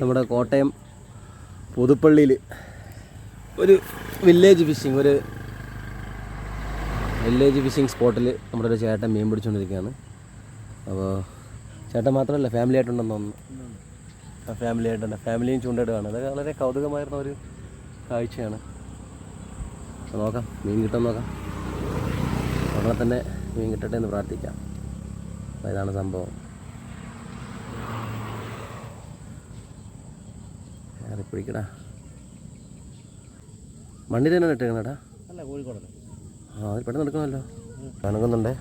നമ്മുടെ കോട്ടയം പുതുപ്പള്ളിയിൽ ഒരു വില്ലേജ് ഫിഷിംഗ് ഒരു വില്ലേജ് ഫിഷിംഗ് സ്പോട്ടിൽ നമ്മുടെ ഒരു ചേട്ടൻ മീൻ പിടിച്ചുകൊണ്ടിരിക്കുകയാണ് അപ്പോൾ ചേട്ടൻ മാത്രമല്ല ഫാമിലി ആയിട്ടുണ്ടെന്ന് തോന്നുന്നു. ആ ഫാമിലി ആയിട്ടുണ്ട്. ഫാമിലിയും ചൂണ്ടയിടുകയാണ്. അതൊക്കെ വളരെ കൗതുകമായിരുന്ന ഒരു കാഴ്ചയാണ്. നോക്കാം മീൻ കിട്ടാൻ നോക്കാം. ഉടനെ തന്നെ മീൻ കിട്ടട്ടെ എന്ന് പ്രാർത്ഥിക്കാം. അപ്പോൾ ഇതാണ് സംഭവം. പിടിക്കടാ മണ്ണിൽ തന്നെ ഇട്ടേക്കണടാ അല്ല കോഴിക്കോടല്ല? ആ അത് പെട്ടെന്ന് എടുക്കണമല്ലോ. അനങ്ങുന്നുണ്ടേ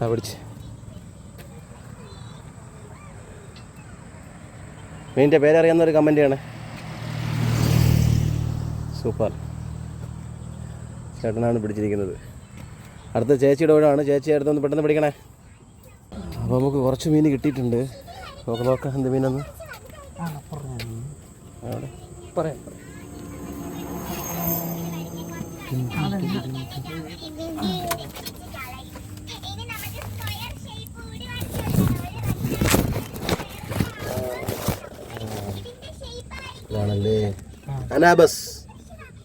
ആ പിടിച്ച്. മീനിന്റെ പേരറിയാവുന്ന ഒരു കമന്റ് ചെയ്യണേ. സൂപ്പർ. ചേട്ടനാണ് പിടിച്ചിരിക്കുന്നത്. അടുത്ത ചേച്ചിയുടെ വീടാണ്. ചേച്ചി അടുത്തൊന്ന് പെട്ടെന്ന് പിടിക്കണേ. അപ്പോൾ നമുക്ക് കുറച്ച് മീൻ കിട്ടിയിട്ടുണ്ട്. നോക്ക നോക്ക എന്ത് മീനെന്ന്. പറയാം ഇതാണല്ലേ. അനാബസ്.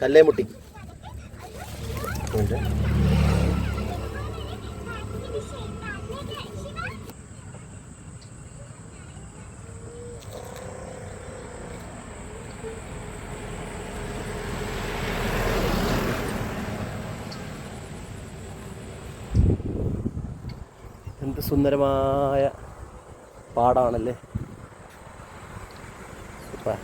കല്ലേമുട്ടി. എന്ത് സുന്ദരമായ പാടാണല്ലേ? സൂപ്പർ.